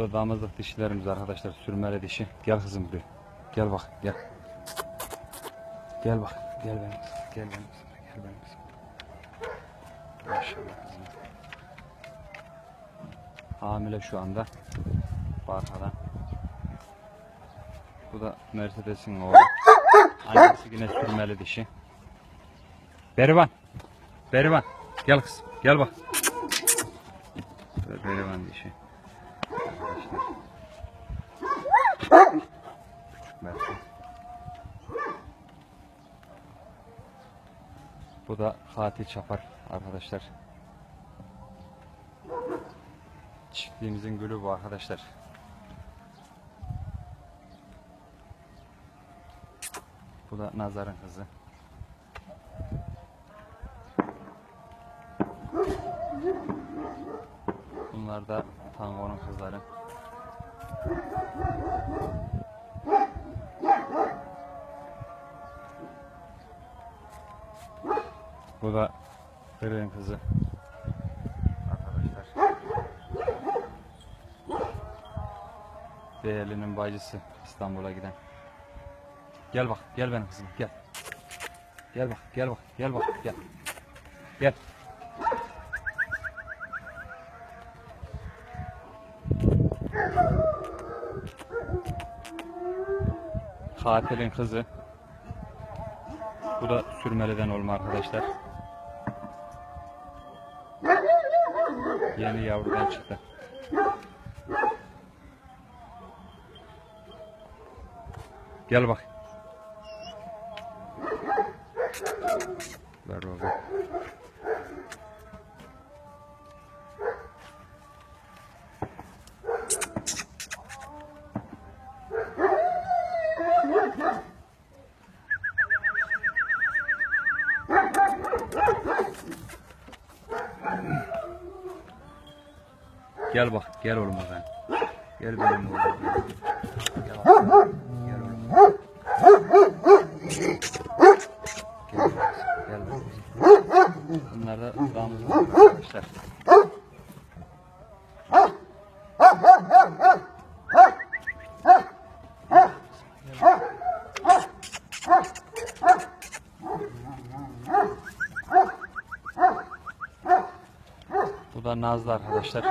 Da damızlık dişilerimiz arkadaşlar. Sürmeli dişi. Gel kızım buraya. Gel bak gel. Gel bak. Gel benim kızım. Gel benim kızım. Gel benim kızım. Maşallah kızım. Hamile şu anda. Bu arkadan. Bu da Mercedes'in oğlu. Annesi yine sürmeli dişi. Berivan. Berivan. Gel kız. Gel bak. Berivan dişi. Arkadaşlar. Küçük Mercedes. Bu da Fatih Çapar arkadaşlar. Çiftliğimizin gülü bu arkadaşlar. Bu da Nazar'ın kızı. Bunlar da Tango'nun kızları. Bu da Kırık'ın kızı. Arkadaşlar. Değerlinin bacısı İstanbul'a giden. Gel bak, gel benim kızım, gel. Gel bak, gel bak, gel bak, gel. Gel. Katilin kızı. Bu da sürmeliden olma arkadaşlar. Yeni yavrudan çıktı. Gel bak. Ver baba. Gel bak, gel oğlum ben. Gel benim oğlum. Gel bak. Gel oğlum. Gel. Gel bak. Bunlar da damızlık arkadaşlar. Bu da Nazlı arkadaşlar.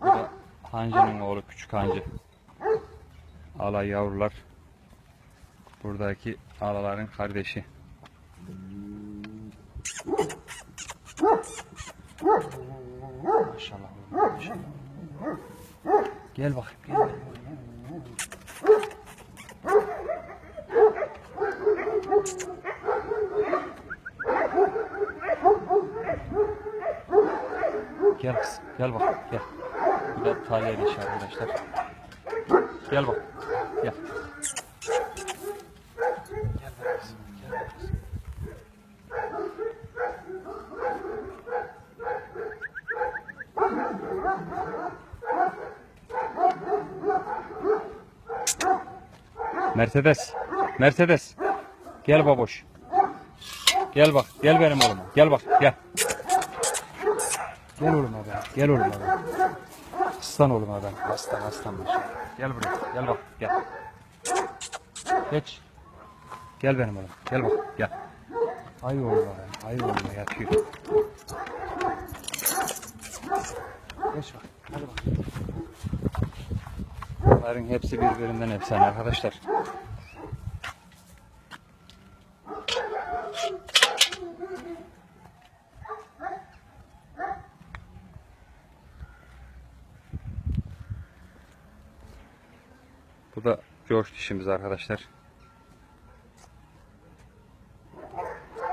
Bu da Hancı'nın oğlu küçük Hancı. Ala yavrular. Buradaki alaların kardeşi. Maşallah. Gel bak. Gel. Gel kızım, gel bak, gel. Bu da talya dişi arkadaşlar. Gel bak, gel. Gel bak kızım, gel bak kızım. Mercedes, Mercedes. Gel baboş. Gel bak, gel benim oğluma. Gel bak, gel. Gel oğluma ben. Gel oğluma ben. Aslan oğluma ben. Aslan aslan başım. Gel buraya. Gel bak. Gel. Geç. Gel benim oğlum. Gel bak. Gel. Ay oğluma ben. Ay oğluma yatıyor. Geç bak. Hadi bak. Bunların hepsi birbirinden efsane arkadaşlar. Bu da George dişimiz arkadaşlar.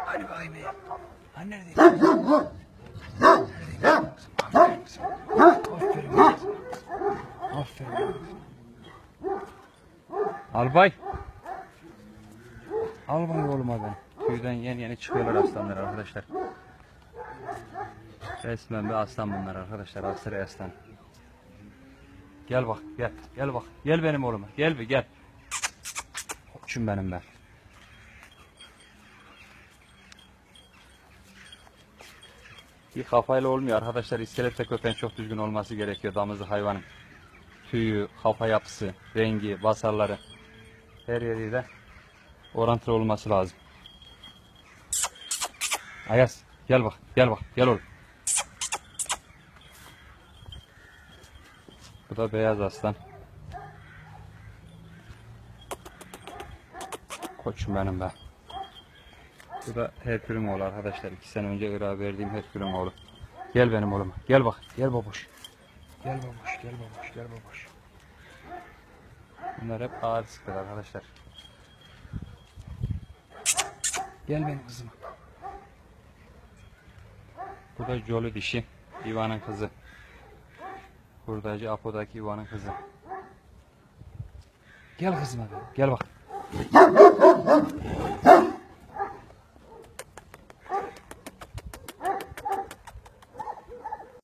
Hani bakayım ya. Hani? Aferin kızım. Aferin kızım. Aferin kızım. Albay. Al bunu oğluma ben. Tüyden yeni yeni çıkıyorlar aslanlar arkadaşlar. Resmen bir aslan bunlar arkadaşlar. Aksaray aslan. Gel bak gel. Gel bak. Gel benim oğluma. Gel bir gel. Koçum benim ben. Bir kafayla olmuyor arkadaşlar. İskelette köpeğin çok düzgün olması gerekiyor. Damızlı hayvanın. Tüyü, kafa yapısı, rengi, basarları. Her yeriyle orantılı olması lazım. Ayaz gel bak gel bak gel oğlum. Bu da beyaz aslan. Koçum benim be. Bu da Herkül'ün oğlu arkadaşlar. İki sene önce Irak'a verdiğim Herkül'ün oğlu. Gel benim oğlum. Gel bak. Gel babuş. Gel babuş. Gel babuş. Gel babuş. Bunlar hep ağır sıkır arkadaşlar. Gel benim kızıma. Bu da Jolly dişi. Ivan'ın kızı. Buradacı Apo'daki Ivan'ın kızı. Gel kızıma benim. Gel bak.